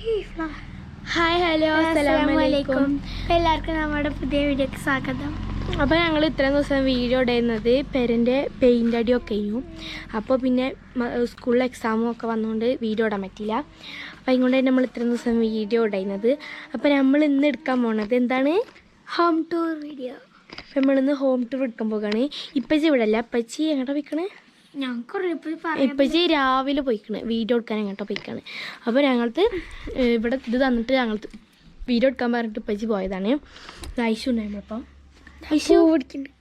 Hi hello അസ്സലാമലൈക്കും എല്ലാവർക്കും നമ്മുടെ പുതിയ വീഡിയോക്ക് സ്വാഗതം. അപ്പോൾ ഞങ്ങൾ ഇത്രയും ദിവസം വീഡിയോ ഇടുന്നത് പെരന്റെ പെയിന്റ് അടിയൊക്കെ ചെയ്യും അപ്പോൾ പിന്നെ സ്കൂളിൽ എക്സാമും ഒക്കെ വന്നുകൊണ്ട് വീഡിയോ ഇടാൻ പറ്റില്ല അപ്പോൾ ഇങ്ങോട്ട് തന്നെ നമ്മൾ ഇത്രയും ദിവസം വീഡിയോ ഇടയുന്നത് അപ്പോൾ നമ്മൾ ഇന്ന് എടുക്കാൻ പോണത് എന്താണ്? ഹോം ടൂർ വീഡിയോ അപ്പോൾ നമ്മളിന്ന് ഹോം ടൂർ എടുക്കാൻ പോകുകയാണ് ഇപ്പച്ചി ഇവിടെ അല്ല അപ്പച്ചി എങ്ങോട്ടാണ് പോയിക്കണേ? ഇപ്പച്ചി രാവിലെ പോയിക്കണ്. വീഡിയോ എടുക്കാൻ എങ്ങോട്ടോ പോയിക്കാണ്. അപ്പോൾ ഞങ്ങൾക്ക് ഇവിടെ ഇത് തന്നിട്ട് ഞങ്ങൾ വീഡിയോ എടുക്കാൻ പറഞ്ഞിട്ട് ഇപ്പച്ചി പോയതാണ്. ഐശു നമ്മളിപ്പം ഐശു? പിടിക്കുന്നുണ്ട്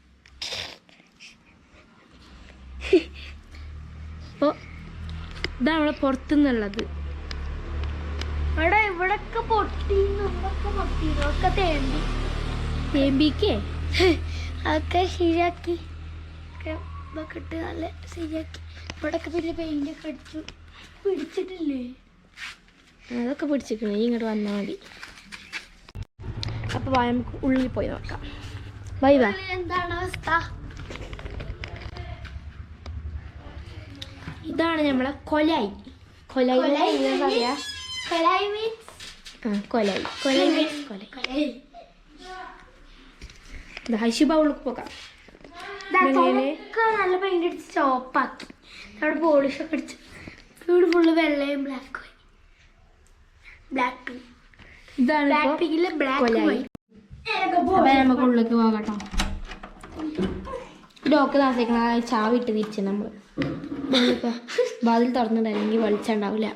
അപ്പോൾ ഇതാണ് നമ്മളെ പുറത്തുനിന്നുള്ളത് ഇവിടെ ഇവിടൊക്കെ പൊട്ടി പൊട്ടി. ഒക്കെ തേണ്ടി ബേബിക്കേ അതൊക്കെ ശരിയാക്കി. ഇതൊക്കെ ഇട്ട് നല്ല ശരിയാക്കി. ഇവിടൊക്കെ പിന്നെ പെയിന്റ് ഒക്കെ അടിച്ചു. പിടിച്ചിട്ടില്ലേ? അതൊക്കെ പിടിച്ചിരിക്കണേ. ഇങ്ങോട്ട് വന്നാൽ മതി. അപ്പോൾ വായ നമുക്ക് ഉള്ളിൽ പോയി നോക്കാം. ബൈ വാ ഉള്ളിൽ എന്താണ് അവസ്ഥ? ഇതാണ് നമ്മളെ കൊലായി. കൊലായി കൊലായി പറയാ? കലായി മീൻസ് ആ കൊലായി. കൊലായി കലായി. ഉള്ളിൽ പോകാം. നല്ല പെയിന്റ് അടിച്ച് ചോപ്പാക്കി അവിടെ പോളിഷ് ഒക്കെ അടിച്ചു. ഇവിടെ ഫുള്ള് വെള്ളയും ബ്ലാക്കും ബ്ലാക്ക് പിങ്ക് ഇതാണ് ബ്ലാക്ക് പിങ്കിൽ ബ്ലാക്ക് കൊലായി. അപ്പൊ നമുക്ക് ഉള്ളിലേക്ക് പോകട്ടോ ഡോക്ക് താസേക്കണ ചാവ് ഇട്ട് തിരിച്ചു നമ്മൾ. നമ്മളിപ്പോ വാതിൽ തുറന്നിട്ടില്ലെങ്കിൽ വെളിച്ചുണ്ടാവില്ല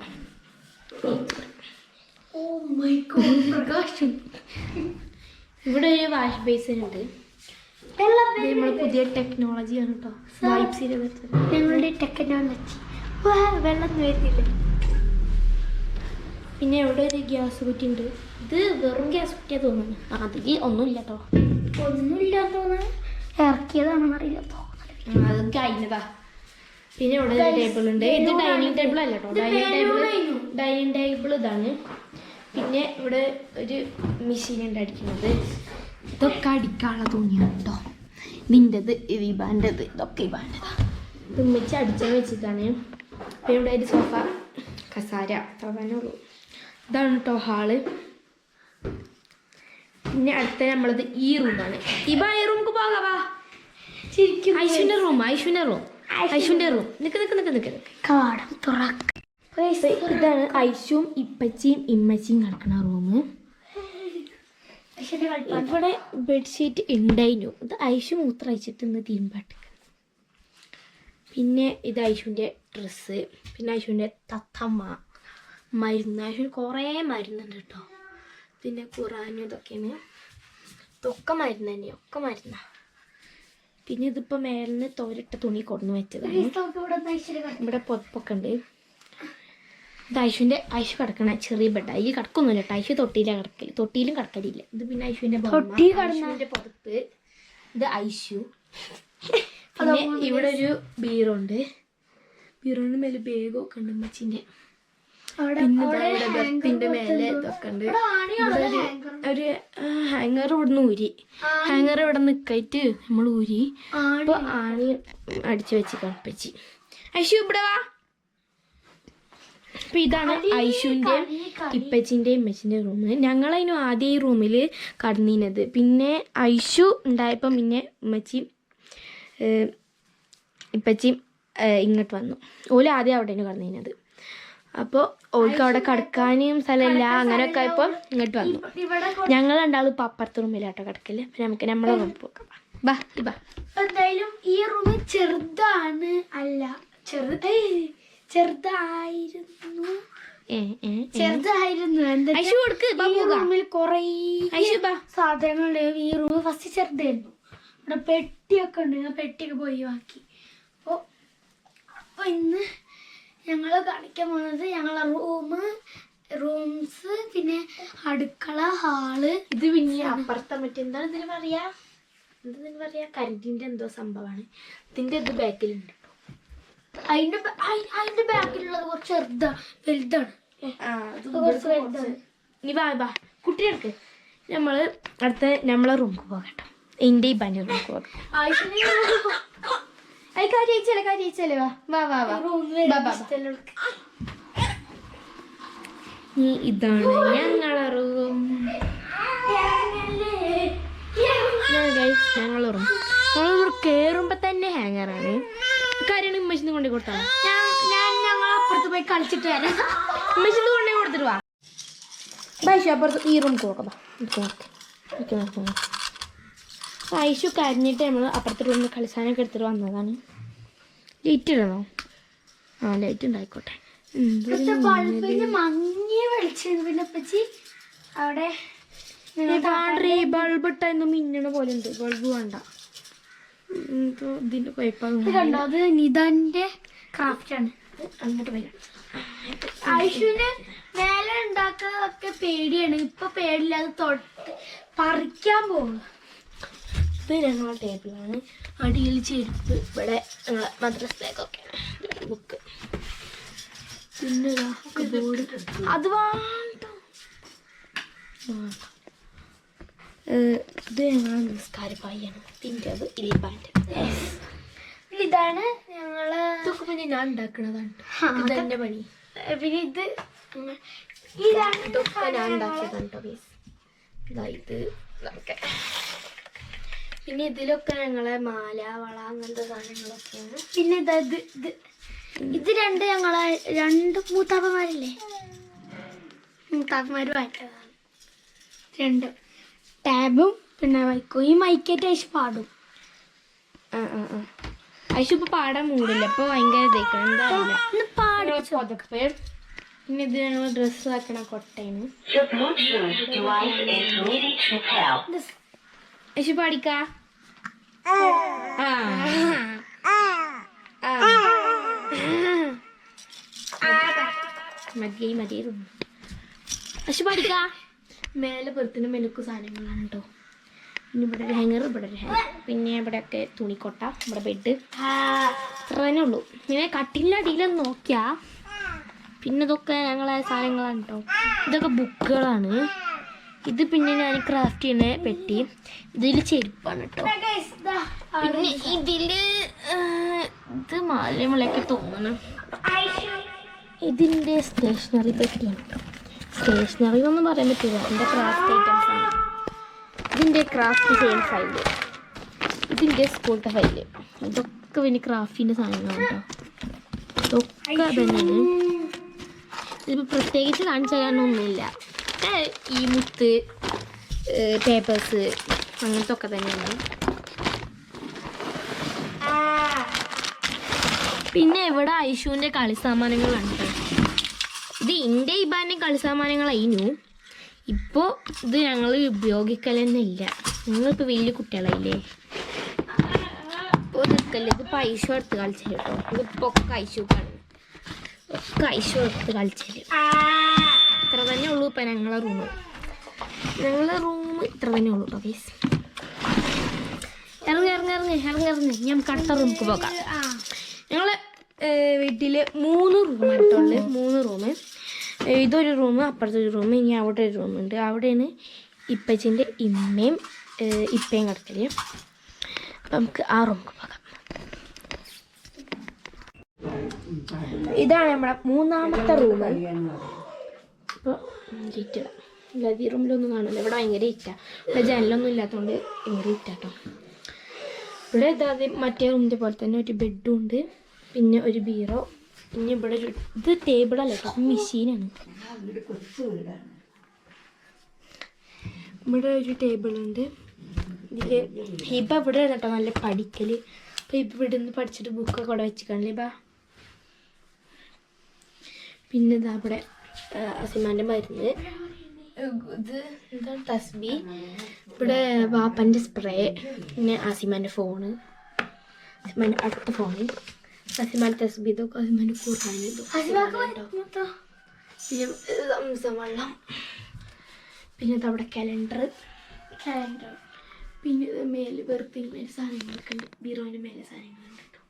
ഓ മൈ ഗോഡ് പ്രകാശം. ഇവിടെ ഒരു വാഷ് ബേസിൻ ഉണ്ട്. നമ്മളെ പുതിയ ടെക്നോളജിയാണ് കേട്ടോ വൈബ്സിൽ വെച്ചത് ഞങ്ങളുടെ ടെക്നോളജി വെള്ളം വരുന്നില്ല? പിന്നെ ഇവിടെ ഒരു ഗ്യാസ് കുറ്റി ഉണ്ട് ഇത് വെറും ഗ്യാസ് കുറ്റിയാ തോന്നുന്നു. അതിൽ ഒന്നുമില്ല കേട്ടോ ഒന്നുമില്ല തോന്നുന്നു. ഇറക്കിയതാണെന്ന് അറിയില്ല തോന്നുന്നു അത് കഴിഞ്ഞതാ. പിന്നെ ഇവിടെ ഒരു ടേബിൾ ഉണ്ട്. ഇത് ഡൈനിങ് ടേബിൾ അല്ല കേട്ടോ ഡൈനിങ് ടേബിൾ ഡൈനിങ് ടേബിൾ ഇതാണ്. പിന്നെ ഇവിടെ ഒരു മെഷീൻ ഉണ്ട് അടിക്കുന്നത്. ഇതൊക്കെ അടിക്കാനുള്ള തുണിയാണ് കേട്ടോ നിന്റെത് ഇബാന്റെത് ഇതൊക്കെ ഇബാന്റെതാ തുമ്മിച്ച് അടിച്ചാൽ വെച്ചിട്ടാണ്. പിന്നെ ഇവിടെ ഒരു സോഫ കസാര അത്ര തന്നെ ഉള്ളൂ ഇതാണ് കേട്ടോ ഹാൾ പിന്നെ അടുത്ത നമ്മളത് ഈ റൂമാണ് ഇബ ഈ റൂമിക്ക് പോകാവാ ഐശുവിന്റെ റൂം ഐശുവിന്റെ റൂം ഐശുവിന്റെ റൂം നിക്ക് നിക്ക് നിക്ക് നിക്ക് നിക്ക്. കാടം തുറക്ക. ഇതാണ് ഐശുവും ഇപ്പച്ചിയും ഇമ്മച്ചിയും കിടക്കുന്ന റൂം ഇവിടെ ബെഡ്ഷീറ്റ് ഉണ്ടായിരുന്നു ഇത് ഐശു മൂത്രം അയച്ചിട്ട് ഇന്ന് പിന്നെ ഇത് ഐശുവിന്റെ ഡ്രസ്സ് പിന്നെ ഐശുവിന്റെ തത്തമ്മ. മരുന്ന്. ഐശുവിന് കുറേ മരുന്നുണ്ട് കേട്ടോ. പിന്നെ ഖുറാനും ഇതൊക്കെയാണ്. ഇതൊക്കെ മരുന്ന് തന്നെ ഒക്കെ മരുന്ന. പിന്നെ ഇതിപ്പോൾ മേലിന് തോരിട്ട തുണി കൊടുന്ന് വെച്ചതാണ്. ഇവിടെ പൊതുപ്പൊക്കെ ഉണ്ട് ഇത് ഐശുവിന്റെ ഐശു കിടക്കണ ചെറിയ ബെഡ് ഈ കിടക്കൊന്നുമില്ല കേട്ടോ. ഐശു തൊട്ടിയിലാണ് കിടക്കൽ. തൊട്ടിയിലും കിടക്കലില്ല. ഇത് പിന്നെ ഐശുവിന്റെ ഐശുവിന്റെ പുതപ്പ് ഇത് ഐശു. പിന്നെ ഇവിടെ ഒരു ബീറുണ്ട്. ബീറോന്റെ മേലെ ബേഗൊക്കെ ഉണ്ട് അമ്മച്ചിന്റെ പിന്നെ മേലെ ഇതൊക്കെ ഉണ്ട്. ഒരു ഹാങ്ങർ ഇവിടുന്ന് ഊരി. ഹാങ്ങർ ഇവിടെ നിക്കായിട്ട് നമ്മൾ ഊരി. അപ്പൊ ആണി അടിച്ചു വെച്ച് കളിപ്പിച്ച് ഐശു ഇവിടെ വാ. അപ്പൊ ഇതാണ് ഐശുവിന്റെ മെച്ചിന്റെ ഇമ്മച്ചിന്റെ റൂം ഞങ്ങളതിനു ആദ്യം ഈ റൂമിൽ കടന്നിരുന്നത് പിന്നെ ഐശു ഉണ്ടായപ്പം പിന്നെ ഉമ്മച്ചി ഏഹ്, ഇപ്പച്ചിയും ഇങ്ങോട്ട് വന്നു. ഓൽ ആദ്യം അവിടെ കടന്നിരുന്നത് അപ്പോൾ ഓൾക്ക് അവിടെ കിടക്കാനും സ്ഥലമില്ല അങ്ങനെയൊക്കെ ആയപ്പോൾ ഇങ്ങോട്ട് വന്നു. ഞങ്ങൾ രണ്ടാളും ഇപ്പം അപ്പുറത്തെ റൂമിലാട്ടോ കിടക്കില്ല പിന്നെ നമുക്ക് നമ്മളെ റൂമിൽ പോക്കാം ബാ എന്തായാലും ഈ റൂം ചെറുതാണ്. അല്ല ചെറുത് ചെറുതായിരുന്നു. ചെറുതായിരുന്നു. റൂമിൽ കുറേ സാധനങ്ങൾ ഈ റൂം ഫസ്റ്റ് ചെറുതായിരുന്നു. ഇവിടെ പെട്ടിയൊക്കെ ഉണ്ട്. ആ പെട്ടിയൊക്കെ പോയി ബാക്കി അപ്പോൾ അപ്പോൾ ഇന്ന് ഞങ്ങൾ കാണിക്കാൻ പോകുന്നത് ഞങ്ങളെ റൂം റൂംസ് പിന്നെ അടുക്കള ഹാൾ. ഇത് പിന്നെ അപ്പുറത്തെ മറ്റേ എന്താണ് ഇതിന് പറയാ? എന്താ പറയാ? കരണ്ടിന്റെ എന്തോ സംഭവമാണ്. ഇതിന്റെ ഇത് ബാക്കിലുണ്ട്. അതിന്റെ അതിന്റെ ബാക്കിലുള്ളത് കുറച്ച് ചെറുതാ വലുതാണ്. അത് കുറച്ച് വലുതാണ്. നീ ബാ ബാ കുട്ടിയെടുക്ക് നമ്മൾ അടുത്ത നമ്മളെ റൂമിൽ പോകട്ടെ എന്റെ ഈ ബാന്റെ റൂമിൽ പോകാം. കാര്യം അയച്ചാലേ കാര്യച്ചല്ലേ അയച്ചാലേ? വാ വാ വാ. വാ. ഇനി ഇതാണ് ഞങ്ങളെ റൂം ഞങ്ങളെ റൂം നമ്മൾ കയറുമ്പോൾ തന്നെ ഹാങ്ങറാണ് കാര്യമാണ് ഉമ്മച്ചിന്ന് കൊണ്ടു കൊടുത്താണ് ഞാൻ ഞങ്ങൾ അപ്പുറത്ത് പോയി കളിച്ചിട്ട് വരാം. ഉമ്മച്ചിന്ന് കൊണ്ടു കൊടുത്തിട്ട് വാ. ബൈഷു അപ്പുറത്ത് ഈ റൂം നോക്കാം ഓക്കെ ഐഷു കരഞ്ഞിട്ട് നമ്മൾ അപ്പുറത്തെ റൂമിൽ കളിസാനൊക്കെ എടുത്തിട്ട് വന്നതാണ്. ലൈറ്റ് ഇടണോ? ആ ലൈറ്റ് ഉണ്ടായിക്കോട്ടെ. ബൾബ് ഇട്ടായിരുന്നു മിന്നണ പോലെ ഉണ്ട്. ബൾബ് വേണ്ട. ഉം, ഇപ്പൊ ഇതിന്റെ ഇത് കണ്ടോ? അത് നിതാന്റെ ക്രാഫ്റ്റ് ആണ്. അങ്ങോട്ട് വരാം ഐഷുവിന് വേല ഉണ്ടാക്കുന്നതൊക്കെ പേടിയാണ്. ഇപ്പൊ പേടില്ല അത് തൊട്ട് പറിക്കാൻ പോകും ഇത് ഞങ്ങളെ ടേബിളാണ് അടിയിൽ ചെരുപ്പ് ഇവിടെ ഞങ്ങളെ മദ്രസ ബാഗൊക്കെ ബുക്ക് പിന്നെ അത് വേണ്ട. വേണ്ട. ഇത് ഞങ്ങളെ നിസ്കാരപ്പായാണ് ഇതിന്റെ അത് ഇലിപ്പാന്റെ ഇതാണ് ഞങ്ങൾ ഇതൊക്കെ പിന്നെ ഞാൻ ഉണ്ടാക്കണതാണ്. ഇത് എന്റെ പണി. പിന്നെ ഇത് ഇതാണ് ഇതൊക്കെ ഞാൻ ഉണ്ടാക്കിയതാണ് കേട്ടോ ഇതാ ഇത്. ഇതൊക്കെ. പിന്നെ ഇതിലൊക്കെ ഞങ്ങളെ മാല വള അങ്ങനത്തെ സാധനങ്ങളൊക്കെയാണ്. പിന്നെ ഇതാ ഇത് ഇത്. ഇത് രണ്ട് ഞങ്ങളെ രണ്ട് മൂത്താപ്പന്മാരില്ലേ? മൂത്താപ്പന്മാർ വാങ്ങിച്ചതാണ് രണ്ട്. ടാബും പിന്നെ മൈക്കും ഈ മൈക്കേറ്റ് ഐഷ് പാടും. ഐശു ഇപ്പൊ പാടാൻ മൂടില്ല ഇപ്പൊ ഭയങ്കര ഇതായിക്കണം. എന്താ പിന്നെ ഇത് ഞങ്ങൾ ഡ്രസ്സ് ആക്കണ കൊട്ടയാണ് Aishu Bluetooth device is ready to pair. പാടിക്കാ ആ. മതിയായി മതിയായി ഐഷു പാടിക്കാ. മേലെ പെറുത്തിന് മെലുക്ക് സാധനങ്ങളാണ് കേട്ടോ പിന്നെ ഇവിടെ ഒരു ഹാങ്ങർ ഇവിടെ ഒരു ഹാങ്ങർ പിന്നെ ഇവിടെയൊക്കെ തുണിക്കൊട്ട ഇവിടെ ബെഡ് ഇത്ര തന്നെ ഉള്ളൂ. ഇങ്ങനെ കട്ടിലിന്റെ അടിയിലൊന്ന് നോക്കിയാ പിന്നെ ഇതൊക്കെ ഞങ്ങളെ സാധനങ്ങളാണ് കേട്ടോ ഇതൊക്കെ ബുക്കുകളാണ്. ഇത് പിന്നെ ഞാൻ ക്രാഫ്റ്റ് ചെയ്യുന്ന പെട്ടി. ഇതിൽ ചെരുപ്പാണ് കേട്ടോ പിന്നെ ഇതിൽ ഇത് മാലിന്യമുള്ളൊക്കെ തോന്നണം ഇതിന്റെ സ്റ്റേഷനറി പെട്ടിയാണ് കേട്ടോ സ്റ്റേഷനറി എന്നൊന്നും പറയാൻ പറ്റില്ല. എന്റെ ക്രാഫ്റ്റ് ഐറ്റംസ് ആണ്. ഇതിന്റെ ക്രാഫ്റ്റ് ചെയ്യുന്ന ഫയൽ ഇതിന്റെ സ്കൂളത്തെ ഫയൽ ഇതൊക്കെ പിന്നെ ക്രാഫ്റ്റിന്റെ സാധനങ്ങളാണ് കേട്ടോ. ഇതൊക്കെ തന്നെയാണ് ഇതിപ്പോൾ പ്രത്യേകിച്ച് കാണിച്ചു തരാനൊന്നുമില്ല ഈ മുത്ത് പേപ്പേഴ്സ് അങ്ങനത്തെ ഒക്കെ തന്നെയാണ്. പിന്നെ ഇവിടെ ഐഷുവിന്റെ കളിസാമാനങ്ങളാണ് കേട്ടോ ഇത് എന്റെ ഇബാന്റെ കളിസാമാനങ്ങളായിരുന്നു ഇപ്പോൾ ഇത് ഞങ്ങൾ ഉപയോഗിക്കലെന്നില്ല നിങ്ങളിപ്പോൾ വലിയ കുട്ടികളായില്ലേ? ഇപ്പോൾ നിൽക്കല്ലേ ഇത് പൈസ എടുത്ത് കളിച്ചു കേട്ടോ. ഇതിപ്പോൾ ഒക്കെ ഐശുക്കാണ് ഒക്കെ ഐശു എടുത്ത് കളിച്ചത്. ഇത്ര തന്നെ ഉള്ളൂ ഇപ്പം ഞങ്ങളെ റൂം ഞങ്ങളെ റൂം ഇത്ര തന്നെ ഉള്ളൂ കേട്ടോ ഗൈസ് ഇറങ്ങി ഇറങ്ങി ഇറങ്ങി ഇറങ്ങി ഇറങ്ങി. ഞാൻ കട്ട റൂമിക്ക് പോകാം. ഞങ്ങൾ വീട്ടിൽ മൂന്ന് റൂമാണ് കേട്ടോ ഉള്ളത്. മൂന്ന് റൂം ഇതൊരു റൂം അപ്പുറത്തെ ഒരു റൂം ഇനി അവിടെ ഒരു റൂമുണ്ട് അവിടെയാണ് ഇപ്പച്ചിന്റെ ഇമ്മയും ഇപ്പയും കിടക്കൽ. അപ്പം നമുക്ക് ആ റൂമിൽ പോകാം. ഇതാണ് നമ്മുടെ മൂന്നാമത്തെ റൂം ഇപ്പോൾ ഇല്ലാതെ ഈ റൂമിലൊന്നും കാണില്ല ഇവിടെ ഭയങ്കര ഇറ്റ ഇവിടെ ജനലൊന്നും ഇല്ലാത്തതുകൊണ്ട് ഭയങ്കര ഇറ്റാട്ടോ ഇവിടെ ഇതാതെ മറ്റേ റൂമിന്റെ പോലെ തന്നെ ഒരു ബെഡും ഉണ്ട്. പിന്നെ ഒരു ബീറോ പിന്നെ ഇവിടെ ഇത് ടേബിളല്ല കേട്ടോ മെഷീനാണ് ഇവിടെ ഒരു ടേബിളുണ്ട് ഇതിൽ ഹിബ ഇവിടെ കേട്ടോ നല്ല പഠിക്കൽ അപ്പം ഇപ്പം ഇവിടെ നിന്ന് പഠിച്ചിട്ട് ബുക്കൊക്കെ ഇവിടെ വെച്ചിക്കാണല്ലേ ഇപ്പം പിന്നെ ഇതാ ഇവിടെ അസിമാന്റെ മരുന്ന്. ഇത് എന്താണ്? തസ്ബി. ഇവിടെ വാപ്പന്റെ സ്പ്രേ പിന്നെ അസിമാന്റെ ഫോണ് ആസിമാന്റെ അടുത്ത ഫോണ് ഇതൊക്കെ ആസിമാന്റെ കൂട്ടാനും ഇതൊക്കെ പിന്നെ സംസം വെള്ളം പിന്നെ ഇത് അവിടെ കലണ്ടർ പിന്നെ മേലെ വെറുപ്പിന് മേലെ സാധനങ്ങളൊക്കെ ഉണ്ട് ബീറോന്റെ മേലെ സാധനങ്ങളുണ്ട് കേട്ടോ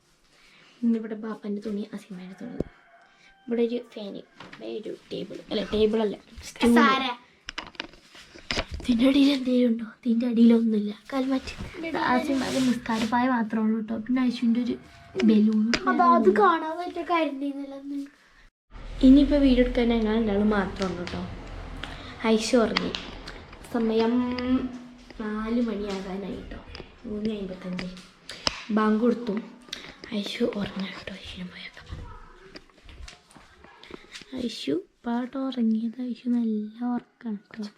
പിന്നെ ഇവിടെ ബാപ്പന്റെ തുണി അസിമാന്റെ തുണി ഇവിടെ ഒരു ഫാന് ഒരു ടേബിൾ അല്ല ടേബിൾ അല്ല ഇതിന്റെ അടിയിൽ എന്തെങ്കിലും ഉണ്ടോ ഇതിന്റെ അടിയിലൊന്നുമില്ല കാൽമാറ്റ് ആസിമാന്റെ നിസ്കാരപ്പായ മാത്രമേ ഉള്ളൂ കേട്ടോ പിന്നെ ഐശുവിന്റെ ഒരു അത് കരുതിന്നില്ല ഇനിയിപ്പോൾ വീഡിയോ എടുക്കാൻ ഞങ്ങൾ രണ്ടാളും മാത്രമുണ്ട് കേട്ടോ ഐശ ഉറങ്ങി. സമയം നാല് മണിയാകാനായി കേട്ടോ മൂന്ന് അമ്പത്തഞ്ച്. ബാങ്ക് കൊടുത്തു. ഐശു ഉറങ്ങി കേട്ടോ ഐശുവിനെ പോയേക്കാം. ഐശു പാട്ട് ഉറങ്ങിയത്. ഐശു നല്ല ഉറക്കാണ് കേട്ടോ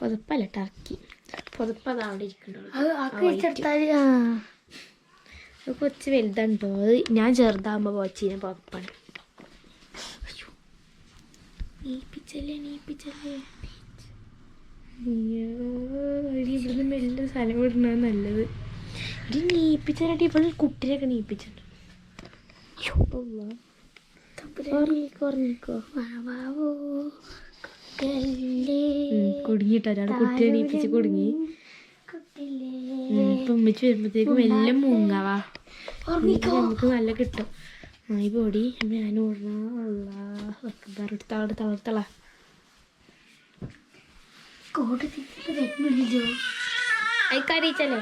പുതപ്പല്ല ടർക്കി. പുതപ്പ് അത് അവിടെ അത് കുറച്ച് വലുതുണ്ടോ ഞാൻ ചെറുതാകുമ്പോൾ വാച്ചിനെ പുറപ്പാണ്. അയ്യോ. നീപ്പിച്ചല്ലേ നീപ്പിച്ചല്ലേ? അയ്യോ എടി ഇവിടുന്ന് മെല്ലെ സ്ഥലം വിടണ നല്ലത്. ഇത് നീപ്പിച്ചാലായിട്ട് ഇവിടെ കുട്ടിനെയൊക്കെ നീപ്പിച്ചിട്ടുണ്ട്. ഉറങ്ങിക്കോ ഉറങ്ങിക്കോ. വാവാവോ കുടുങ്ങിട്ടോ ഒരാൾ കുട്ടി എണീപ്പിച്ച് കുടുങ്ങി. ഇപ്പൊ ഉമ്മിച്ച് വരുമ്പോഴത്തേക്കും എല്ലാം മുങ്ങാവാ നമുക്ക് നല്ല കിട്ടും. ഈ പൊടി. ഞാൻ ഓടണ തള. തള കോട്ട് തിരിച്ചിട്ട് വരുന്നില്ലോ അയക്കാരിച്ചല്ലേ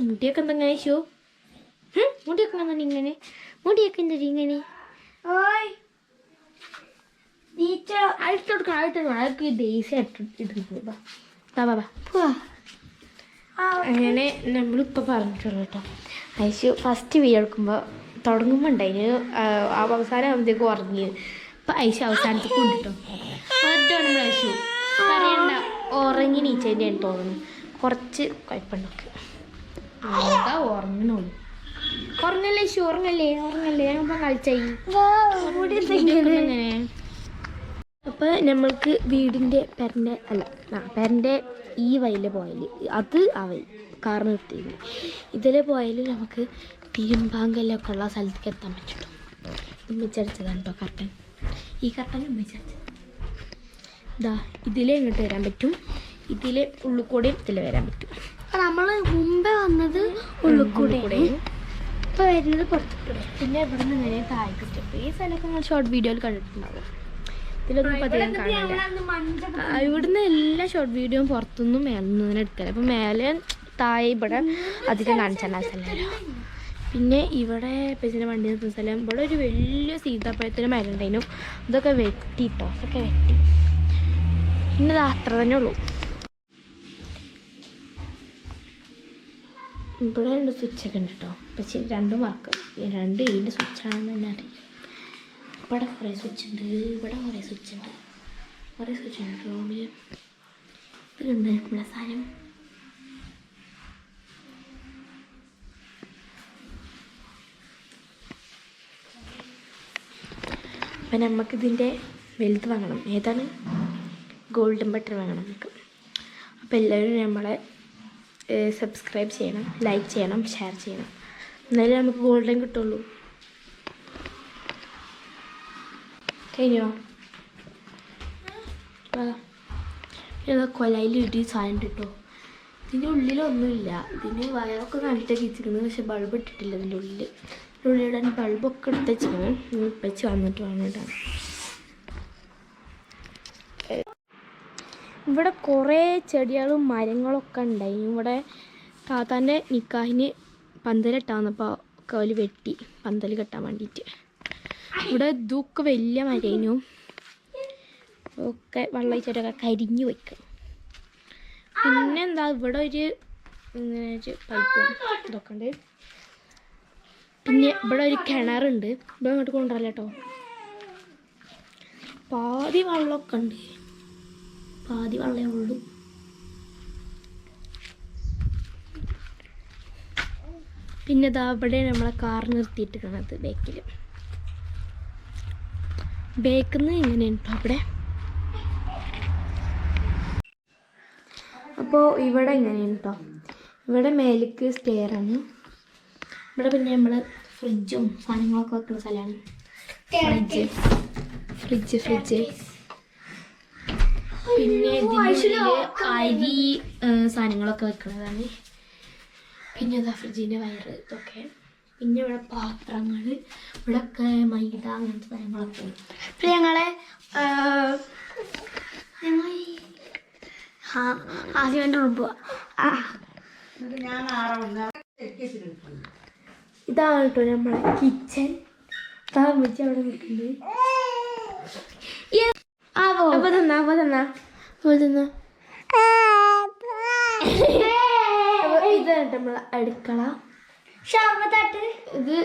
മുടിയൊക്കെ എന്താ ഷോ മുട്ടിയൊക്കെ എന്താ ഇങ്ങനെ മുടിയൊക്കെ എന്താ ഇങ്ങനെ? അഴിട്ട് കൊടുക്കണം അതൊക്കെ ദേശം ഇട്ടിട്ടുണ്ട് അങ്ങനെ നമ്മളിപ്പോൾ പറഞ്ഞിട്ടുള്ളൂ കേട്ടോ. ഐശു ഫസ്റ്റ് വീഡിയോ എടുക്കുമ്പോൾ തുടങ്ങുമ്പോൾ ഉണ്ടായിന് ആ അവസാനം ആകുമ്പോഴത്തേക്ക് ഉറങ്ങി. ഇപ്പം ഐശു അവസാനത്തേക്ക് കൊണ്ടിട്ടോ ഒറ്റ നമ്മൾ ഐശു പറയണ്ട ഉറങ്ങി നീച്ചതിന്റെ തോന്നുന്നു. കുറച്ച് കുഴപ്പമുണ്ടൊക്കെ അതാ ഉറങ്ങണുള്ളൂ. ഉറങ്ങല്ലേ ഐശു ഉറങ്ങല്ലേ ഉറങ്ങല്ലേ ഞാൻ കളിച്ചായി. അപ്പോൾ നമ്മൾക്ക് വീടിന്റെ പെരന്റെ അല്ല ആ പെരന്റെ ഈ വയൽ പോയാൽ അത് ആ വഴി കാർ നിർത്തിയില്ല ഇതിലെ പോയാൽ നമുക്ക് തിരുമ്പാങ്കല്ലൊക്കെ ഉള്ള സ്ഥലത്തേക്ക് എത്താൻ പറ്റും ഉമ്മിച്ചടിച്ചതാണ് കേട്ടോ കർട്ടൻ. ഈ കർട്ടൻ ഉമ്മിച്ചടിച്ചത് ഇതാ ഇതിലേ ഇങ്ങോട്ട് വരാൻ പറ്റും. ഇതിലെ ഉള്ളിൽ കൂടെയും ഇതിൽ വരാൻ പറ്റും. നമ്മൾ മുമ്പേ വന്നത് ഉള്ളിൽ കൂടെ ഇപ്പൊ വരുന്നത് പുറത്തുകൂടെ. പിന്നെ ഇവിടെ നേരെ താഴേക്ക് സ്റ്റെപ്പ് ഈ സ്ഥലമൊക്കെ നിങ്ങൾ ഷോർട്ട് വീഡിയോയിൽ കണ്ടിട്ടുണ്ടാവും. ഇതിലൊന്നും ഇപ്പം അധികം കാണില്ല. ഇവിടുന്ന് എല്ലാ ഷോർട്ട് വീഡിയോയും പുറത്തുനിന്നും മേലെന്ന് തന്നെ അപ്പൊ അപ്പം മേലെ താഴെ ഇവിടെ അധികം കാണിച്ചാൽ സ്ഥലമല്ല പിന്നെ ഇവിടെ പൈസന്റെ വണ്ടി നിർത്തുന്ന സ്ഥലം. ഇവിടെ ഒരു വലിയ സീതാപ്പഴത്തിന്റെ ഉണ്ടായിരുന്നു ഇതൊക്കെ വെട്ടിട്ടോ അതൊക്കെ വെട്ടി. പിന്നെ അത് അത്ര തന്നെ ഉള്ളൂ. ഇവിടെ രണ്ട് സ്വിച്ചൊക്കെ ഉണ്ട് കേട്ടോ പക്ഷേ രണ്ടും വർക്ക് രണ്ട് ഇതിന്റെ സ്വിച്ചാണെന്ന് തന്നെ അറിയാം. ഇവിടെ കുറേ സ്വിച്ച് ഉണ്ട്. ഇവിടെ കുറേ സ്വിച്ച് ഉണ്ട്. കുറേ സ്വിച്ച് ഉണ്ട് റൂമിൽ ഇതുണ്ട് നമ്മുടെ സാധനം. അപ്പം നമുക്കിതിന്റെ വലുത് വാങ്ങണം. ഏതാണ്? ഗോൾഡൻ ബട്ടർ വാങ്ങണം നമുക്ക്. അപ്പോൾ എല്ലാവരും നമ്മളെ സബ്സ്ക്രൈബ് ചെയ്യണം ലൈക്ക് ചെയ്യണം ഷെയർ ചെയ്യണം. എന്നാലേ നമുക്ക് ഗോൾഡൻ കിട്ടുള്ളൂ. കഴിഞ്ഞോ? കൊലയിൽ ഇടി സാധനം കിട്ടോ ഇതിന്റെ ഉള്ളിലൊന്നുമില്ല. ഇതിന് വയറൊക്കെ കണ്ടിട്ട് കിച്ചിരുന്നു പക്ഷെ ബൾബ് ഇട്ടിട്ടില്ല ഇതിന്റെ ഉള്ളിൽ ഇതിന്റെ ഉള്ളിലിടാൻ ബൾബൊക്കെ എടുത്ത് വെച്ചിരിക്കണം ഇപ്പച്ച് വന്നിട്ട് വേണം ഇവിടെ കുറേ ചെടികളും മരങ്ങളൊക്കെ ഉണ്ടായി. ഇവിടെ താത്താന്റെ നിക്കാഹിന് പന്തലിട്ടാന്നപ്പോൾ കവൽ വെട്ടി പന്തൽ കെട്ടാൻ വേണ്ടിയിട്ട് ഇവിടെ ഇതൊക്കെ വലിയ മരയിനു ഒക്കെ വെള്ളയിച്ചൊക്കെ കരിഞ്ഞു വയ്ക്കും പിന്നെ എന്താ ഇവിടെ ഒരു ഇങ്ങനെ ഒരു പൈപ്പും ഇതൊക്കെ ഉണ്ട്. പിന്നെ ഇവിടെ ഒരു കിണറുണ്ട്. ഇവിടെ അങ്ങോട്ട് കൊണ്ടുവരല്ല കേട്ടോ. പാതി വെള്ളമൊക്കെ ഉണ്ട്. പാതി വെള്ളമേ ഉള്ളൂ. പിന്നെ ഇതാ ഇവിടെ നമ്മളെ കാർ നിർത്തിയിട്ടിരിക്കണത് ബേക്കിൽ ബേക്കിൽ ഇങ്ങനെയുണ്ടോ അവിടെ? അപ്പോൾ ഇവിടെ ഇങ്ങനെയുണ്ടോ ഇവിടെ മേലേക്ക് സ്റ്റെയറാണ് ഇവിടെ പിന്നെ നമ്മൾ ഫ്രിഡ്ജും സാധനങ്ങളൊക്കെ വെക്കുന്ന സ്ഥലമാണ്. ഫ്രിഡ്ജ് ഫ്രിഡ്ജ് ഫ്രിഡ്ജ് പിന്നെ ഇതിനുള്ളിൽ അരി സാധനങ്ങളൊക്കെ വെക്കുന്നതാണ് പിന്നെ അതാ ഫ്രിഡ്ജിന്റെ വയറ് ഇതൊക്കെ. പിന്നെ ഇവിടെ പാത്രങ്ങൾ ഇവിടെയൊക്കെ മൈദ അങ്ങനത്തെ സാധനങ്ങളൊക്കെ പിന്നെ ഞങ്ങളെ ആ, ഞങ്ങൾ ആദ്യം പോവാ ആ. ഇതാണ് കേട്ടോ നമ്മളെ കിച്ചൺ താമസിച്ച് അവിടെ നിൽക്കുന്നത് ആവോ അപ്പൊ തന്നാ അപ്പൊ തന്നാ. അപ്പൊ ഇതാണ് നമ്മളെ അടുക്കള. ഇത്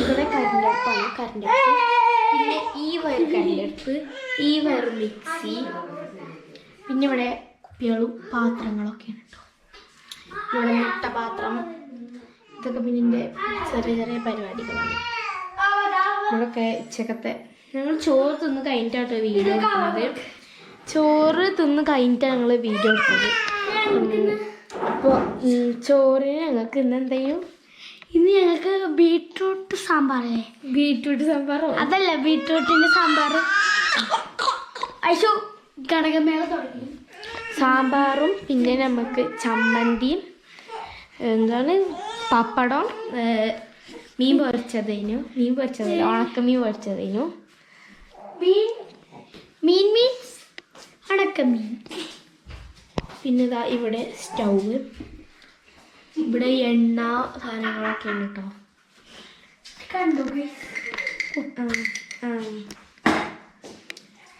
ഇവിടെ കറണ്ട് അടുപ്പാണ് പിന്നെ ഈ വയർ അടുപ്പ് ഈ വയർ മിക്സി പിന്നെ ഇവിടെ കുപ്പികളും പാത്രങ്ങളൊക്കെയാണ് കേട്ടോ ഇവിടെ മുട്ട പാത്രം ഇതൊക്കെ പിന്നെ എന്റെ ചെറിയ ചെറിയ പരിപാടികളാണ്. നമ്മളൊക്കെ ഉച്ചക്കത്തെ ഞങ്ങൾ ചോറ് തിന്ന് കഴിഞ്ഞിട്ടാട്ടോ വീഡിയോ എടുക്കുന്നത്. ചോറ് തിന്ന് കഴിഞ്ഞിട്ടാണ് ഞങ്ങൾ വീഡിയോ എടുത്തത്. അപ്പോൾ ചോറിന് ഞങ്ങൾക്ക് ഇന്ന് എന്ത് ചെയ്യും? ഇന്ന് ഞങ്ങൾക്ക് ബീട്രൂട്ട് സാമ്പാറല്ലേ? ബീട്രൂട്ട് സാമ്പാർ അതല്ല ബീട്രൂട്ടിന്റെ സാമ്പാർ അയച്ചു ഘടകമേള തുടങ്ങി. സാമ്പാറും പിന്നെ നമുക്ക് ചമ്മന്തിയും എന്താണ് പപ്പടം മീൻ പൊരിച്ചതിനു. മീൻ പൊരിച്ചതിനു ഉണക്കമീൻ പൊരിച്ചതിനു. മീൻ മീൻ മീൻസ്? അടക്കമീൻ പിന്നെ ഇതാ ഇവിടെ സ്റ്റൗവ് ഇവിടെ എണ്ണ സാധനങ്ങളൊക്കെ ഉണ്ട് കേട്ടോ കണ്ടു.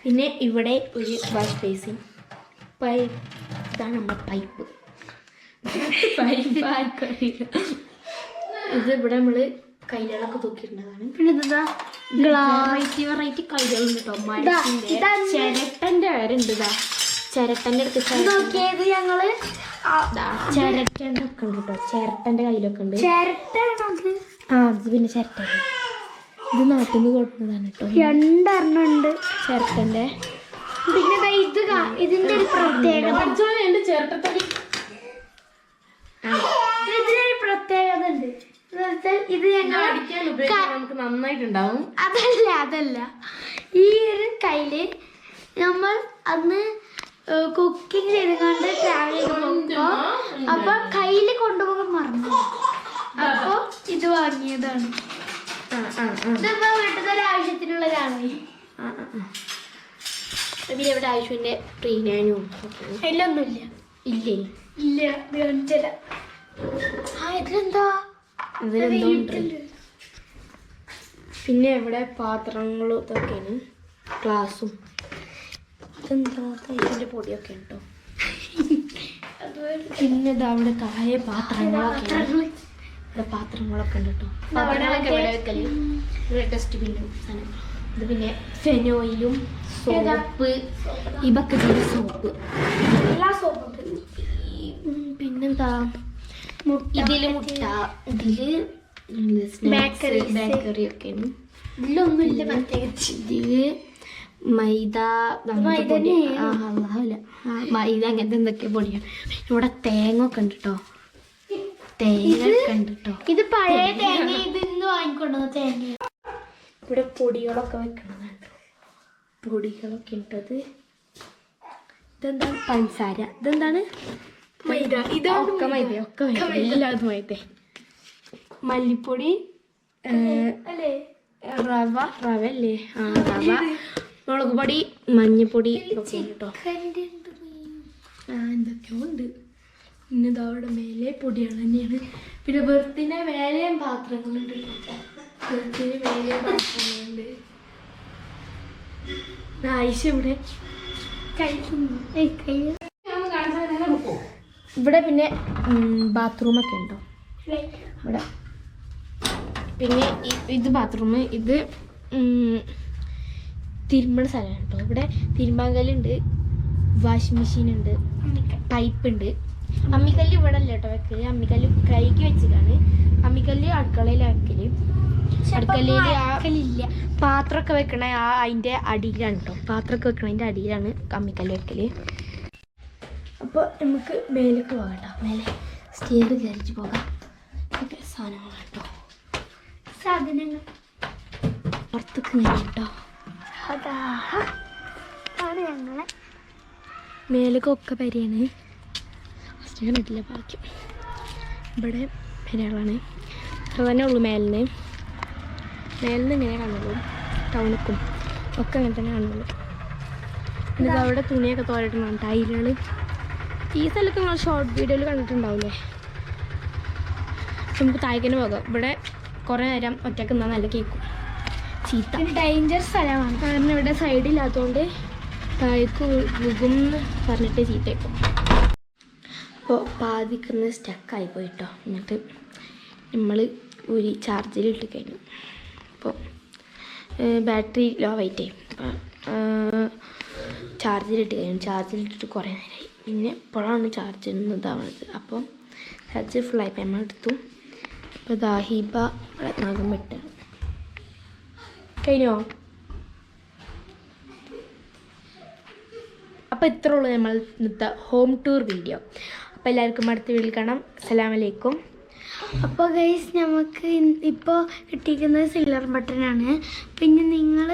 പിന്നെ ഇവിടെ ഒരു വാഷ് ബേസിൻ. പൈപ്പ് ഇതാണ് നമ്മുടെ പൈപ്പ്. പൈപ്പ് ആർക്കറിയില്ല ഇത് ഇവിടെ നമ്മൾ കൈകളൊക്കെ തൂക്കിയിട്ടുണ്ടാകാണ് പിന്നെ ഇതാ വെറൈറ്റി വെറൈറ്റി കൈകളുണ്ട് കേട്ടോ. ഇതാ- ചിരട്ടന്റെ വരണ്ട് ഇതാ. ചിരട്ടന്റെ അടുത്ത് നോക്കിയത് ഞങ്ങൾ ഒക്കെ ഉണ്ട് കേട്ടോ. ചിരട്ടന്റെ കയ്യിലൊക്കെ ഉണ്ട്. ആ ഇത് പിന്നെ ചിരട്ട ഇത് നാട്ടിൽ നിന്ന് കൊടുക്കുന്നതാണ് കേട്ടോ. രണ്ടെണ്ണം ഉണ്ട്. ചിരട്ടന്റെ പിന്നെ ദാ ഇത് ഇതിന്റെ ഒരു പ്രത്യേകത. എന്റെ ചിരട്ടത്തടി. ഇതിനൊരു പ്രത്യേകത ഉണ്ട്. ഇത് ഞങ്ങൾ അടിക്കാൻ ഉപയോഗിക്കാൻ നമുക്ക് നന്നായിട്ടുണ്ടാവും. അതല്ല അതല്ല. ഈ ഒരു കയ്യിൽ നമ്മൾ അന്ന് കുക്കിംഗ് ചെയ്തുകൊണ്ട് ട്രാവൽ ചെയ്ത് പോകുമ്പോ അപ്പൊ കയ്യിൽ കൊണ്ടുപോകാൻ മറന്നു. അപ്പൊ ഇത് വാങ്ങിയതാണ്. ഇതിപ്പോ വീട്ടിലത്തെ ആവശ്യത്തിനുള്ളതാണ്. പിന്നെ ഇവിടെ ആയുഷിന്റെ പ്രീനാനും അതിലൊന്നുമില്ല. ഇല്ലേ? ഇല്ല കാണിച്ചില്ല. ആ ഇതിലെന്താ? അതിലെന്തോ പിന്നെ ഇവിടെ പാത്രങ്ങളും ഇതൊക്കെയാണ്. ഗ്ലാസും. ഇതെന്താ? തൈരിന്റെ പൊടിയൊക്കെ ഉണ്ടോ? പിന്നെ ഇതാ അവിടെ താഴെ പാത്രങ്ങളൊക്കെ ഇവിടെ പാത്രങ്ങളൊക്കെ ഉണ്ട് കേട്ടോ. പാത്രങ്ങളൊക്കെ ഇവിടെ വെക്കൽ. ഇവിടെ ഡസ്റ്റ്ബിന്നും സാധനം. ഇത് പിന്നെ ഫെനോയിലും സോപ്പ് ഈ സോപ്പ് എല്ലാ സോപ്പും പിന്നെന്താ? ഇതിൽ മുട്ട. ഇതിൽ ബേക്കറി ബേക്കറി ഒക്കെ ഇതിലൊന്നുമില്ല പ്രത്യേകിച്ച്. ഇതിൽ മൈദ മൈദല്ല മൈദ അങ്ങനത്തെ എന്തൊക്കെ പൊടിയാണ്. ഇവിടെ തേങ്ങ ഒക്കെ ഉണ്ട് കേട്ടോ തേങ്ങ ഒക്കെ ഉണ്ട് കേട്ടോ ഇത് പഴയ തേങ്ങ. ഇതിന്ന് വാങ്ങിക്കൊണ്ടു തേങ്ങ. ഇവിടെ പൊടികളൊക്കെ വെക്കണതാണ് പൊടികളൊക്കെ ഉണ്ടത് ഇതെന്താണ് പഞ്ചസാര. ഇതെന്താണ്? മൈദ. ഒക്കെ മൈദ. ഒക്കെ മൈദ. എല്ലാതും മൈദ. മല്ലിപ്പൊടി അല്ലേ? റവ റവ അല്ലേ ആ റവ. മുളക് പൊടി മഞ്ഞപ്പൊടി കേട്ടോ. ആ എന്തൊക്കെയോ ഉണ്ട്. പിന്നെ ഇതാ അവിടെ മേലെ പൊടികൾ തന്നെയാണ്. പിന്നെ ബെർത്തിന് മേലെയും പാത്രങ്ങളുണ്ട് ബെർത്തിന് മേലെയും പാത്രങ്ങളുണ്ട് ആയിഷ ഇവിടെ. ഇവിടെ പിന്നെ ബാത്റൂമൊക്കെ ഉണ്ടോ? ഇവിടെ. പിന്നെ ഇത് ബാത്റൂം ഇത് തിരുമ്പണ സ്ഥലമാണ് കേട്ടോ ഇവിടെ തിരുമ്പാങ്കല്ലുണ്ട് വാഷിംഗ് മെഷീൻ ഉണ്ട് പൈപ്പ് ഉണ്ട്. അമ്മിക്കല്ല് ഇവിടെ അല്ല കേട്ടോ വെക്കൽ? അമ്മിക്കല്ല് കൈക്ക് വെച്ചിട്ടാണ് അമ്മിക്കല്ല് അടുക്കളയിൽ വെക്കൽ. അടുക്കളയിൽ ആ പാത്രമൊക്കെ വെക്കണ ആ അതിന്റെ അടിയിലാണ് കേട്ടോ പാത്രമൊക്കെ വെക്കണതിന്റെ അടിയിലാണ് അമ്മിക്കല്ല് വെക്കൽ. അപ്പോൾ നമുക്ക് മേലേക്ക് പോകാം കേട്ടോ മേലെ സ്റ്റെയർ കയറിച്ച് പോകാം. ഇതൊക്കെ സാധനങ്ങൾ കേട്ടോ സാധനങ്ങൾ. പുറത്തേക്ക് ഇങ്ങനെ കേട്ടോ അതാ. ഞങ്ങളെ മേലൊക്കെ പരിയാണ് ഫസ്റ്റ് കണ്ടിട്ടില്ല ബാക്കി. ഇവിടെ പെരകളാണ്. അത്ര തന്നെ ഉള്ളൂ മേലിന്. മേലിന് ഇങ്ങനെ കാണുള്ളൂ. ടൗണിക്കും ഒക്കെ അങ്ങനെ തന്നെ കാണുള്ളൂ. എന്നിട്ട് അവിടെ തുണിയൊക്കെ തോരട്ടുന്നതാണ് ടൈലുകൾ ഈ സ്ഥലമൊക്കെ നിങ്ങൾ ഷോർട്ട് വീഡിയോയിൽ കണ്ടിട്ടുണ്ടാവില്ലേ നമുക്ക് തായ്ക്കന് പോകാം. ഇവിടെ കുറേ നേരം ഒറ്റയ്ക്ക് നിന്നാൽ നല്ല കേൾക്കും ചീത്ത. ഡേഞ്ചർ സ്ഥലമാണ്. കാരണം ഇവിടെ സൈഡില്ലാത്തതുകൊണ്ട് താഴേക്ക് വികും എന്ന് പറഞ്ഞിട്ട് ചീത്തേക്കും. അപ്പോൾ പാതിക്കുന്ന സ്റ്റക്കായി പോയിട്ടോ. എന്നിട്ട് നമ്മൾ ഒരു ചാർജിലിട്ട് കഴിഞ്ഞു. അപ്പോൾ ബാറ്ററി ലോ ആയിട്ടേ. ചാർജിലിട്ട് കഴിഞ്ഞു. ചാർജിലിട്ടിട്ട് കുറേ നേരമായി പിന്നെ ഇപ്പോഴാണ് ചാർജ് ഇതാവുന്നത് അപ്പം ചാർജ് ഫുള്ളായി നമ്മൾ എടുത്തു. അപ്പോൾ ദാഹിബ നഖം വിട്ട്. കഴിഞ്ഞോ? അപ്പോൾ ഇത്രേ ഉള്ളൂ നമ്മൾ ഇന്നത്തെ ഹോം ടൂർ വീഡിയോ അപ്പോൾ എല്ലാവർക്കും അടുത്ത വീട്ടിൽ കാണാം. അസ്സലാമു അലൈക്കും. അപ്പോൾ ഗൈസ് നമുക്ക് ഇപ്പോൾ കിട്ടിയിരിക്കുന്നത് സിൽവർ ബട്ടനാണ് പിന്നെ നിങ്ങൾ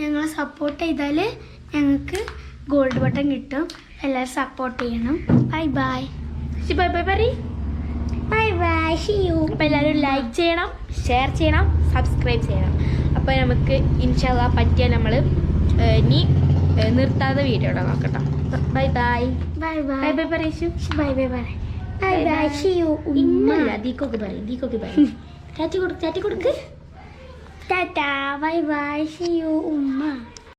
ഞങ്ങളെ സപ്പോർട്ട് ചെയ്താൽ ഞങ്ങൾക്ക് ഗോൾഡ് ബട്ടൺ കിട്ടും. എല്ലാവരും സപ്പോർട്ട് ചെയ്യണം. ബൈ ബൈ ബൈ ബൈ പറ ബൈ ബൈ ഷി യു അപ്പോൾ എല്ലാവരും ലൈക്ക് ചെയ്യണം ഷെയർ ചെയ്യണം സബ്സ്ക്രൈബ് ചെയ്യണം. അപ്പോൾ നമുക്ക് ഇൻഷാല്ല പറ്റിയാൽ നമ്മൾ ഇനി നിർത്താതെ വീഡിയോ നോക്കട്ടോ bye bye bye bye bye bye പറയൂ bye bye bye bye bye bye. See you ഇന്നല്ല ദീക്കൊക്കെ പറയും ദീക്കൊക്കെ പറയും. ചാറ്റി കൊടുക്ക് ചാറ്റി കൊടുക്ക്. Tata. Bye bye see you ഉമ്മ.